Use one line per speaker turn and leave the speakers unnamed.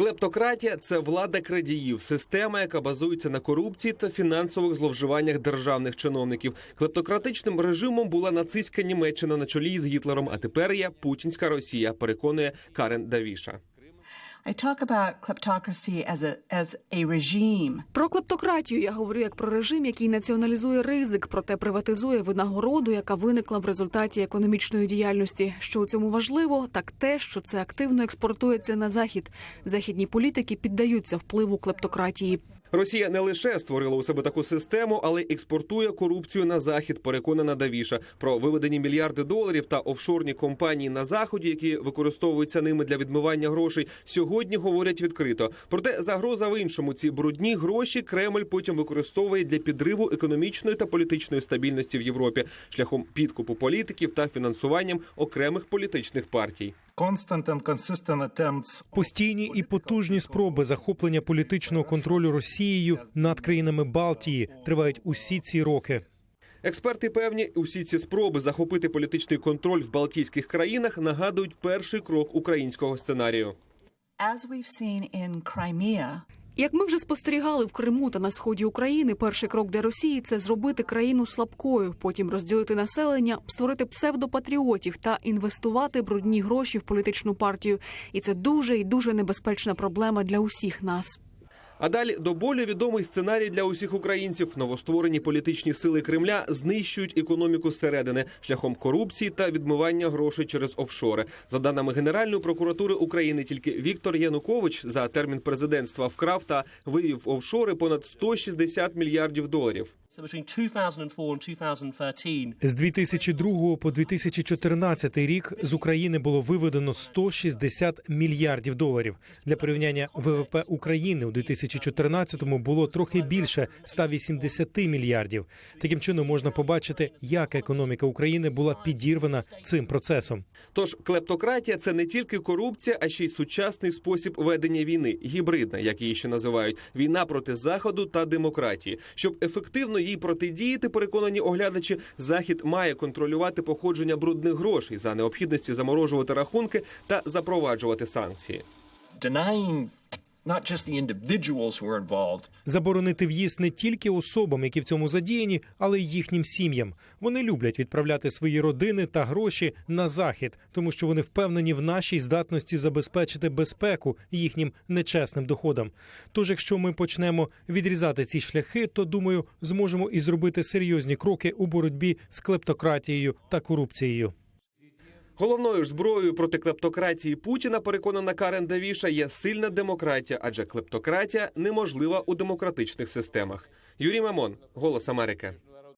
Клептократія це влада крадіїв, система, яка базується на корупції та фінансових зловживаннях державних чиновників. Клептократичним режимом була нацистська Німеччина на чолі з Гітлером. А тепер є путінська Росія. Переконує Карен Давіша.
Про клептократію я говорю як про режим, який націоналізує ризик, проте приватизує винагороду, яка виникла в результаті економічної діяльності. Що у цьому важливо, так те, що це активно експортується на захід. Західні політики піддаються впливу клептократії.
Росія не лише створила у себе таку систему, але й експортує корупцію на захід. Переконана Давіша про виведені мільярди доларів та офшорні компанії на заході, які використовуються ними для відмивання грошей. Сьогодні говорять відкрито. Проте загроза в іншому. Ці брудні гроші Кремль потім використовує для підриву економічної та політичної стабільності в Європі шляхом підкупу політиків та фінансуванням окремих політичних партій.
Constant and
Постійні і потужні спроби захоплення політичного контролю Росією над країнами Балтії тривають усі ці роки.
Експерти певні, усі ці спроби захопити політичний контроль в Балтійських країнах нагадують перший крок українського сценарію.
Як ми вже спостерігали в Криму та на сході України, перший крок для Росії це зробити країну слабкою, потім розділити населення, створити псевдопатріотів та інвестувати брудні гроші в політичну партію. І це дуже і дуже небезпечна проблема для усіх нас.
А далі до болю відомий сценарій для усіх українців. Новостворені політичні сили Кремля знищують економіку зсередини шляхом корупції та відмивання грошей через офшори. За даними Генеральної прокуратури України, тільки Віктор Янукович за термін президентства вкрав та вивів офшори понад 160 мільярдів доларів.
So between 2004 and 2013,
З 2002 по 2014 рік з України було виведено 160 мільярдів доларів. Для порівняння ВВП України у 2014-му було трохи більше 180 мільярдів. Таким чином можна побачити, як економіка України була підірвана цим процесом.
Тож клептократія це не тільки корупція, а ще й сучасний спосіб ведення війни, гібридна, як її ще називають, війна проти заходу та демократії. Щоб ефективно їй протидіяти, переконані оглядачі, захід має контролювати походження брудних грошей за необхідності заморожувати рахунки та запроваджувати санкції.
denying
Заборонити в'їзд не тільки особам, які в цьому задіяні, але й їхнім сім'ям. Вони люблять відправляти свої родини та гроші на захід, тому що вони впевнені в нашій здатності забезпечити безпеку їхнім нечесним доходам. Тож, якщо ми почнемо відрізати ці шляхи, то думаю, зможемо і зробити серйозні кроки у боротьбі з клептократією та корупцією.
Головною ж зброєю проти клептократії Путіна, переконана Карен Давіша, є сильна демократія, адже клептократія неможлива у демократичних системах. Юрій Мамон, Голос Америки.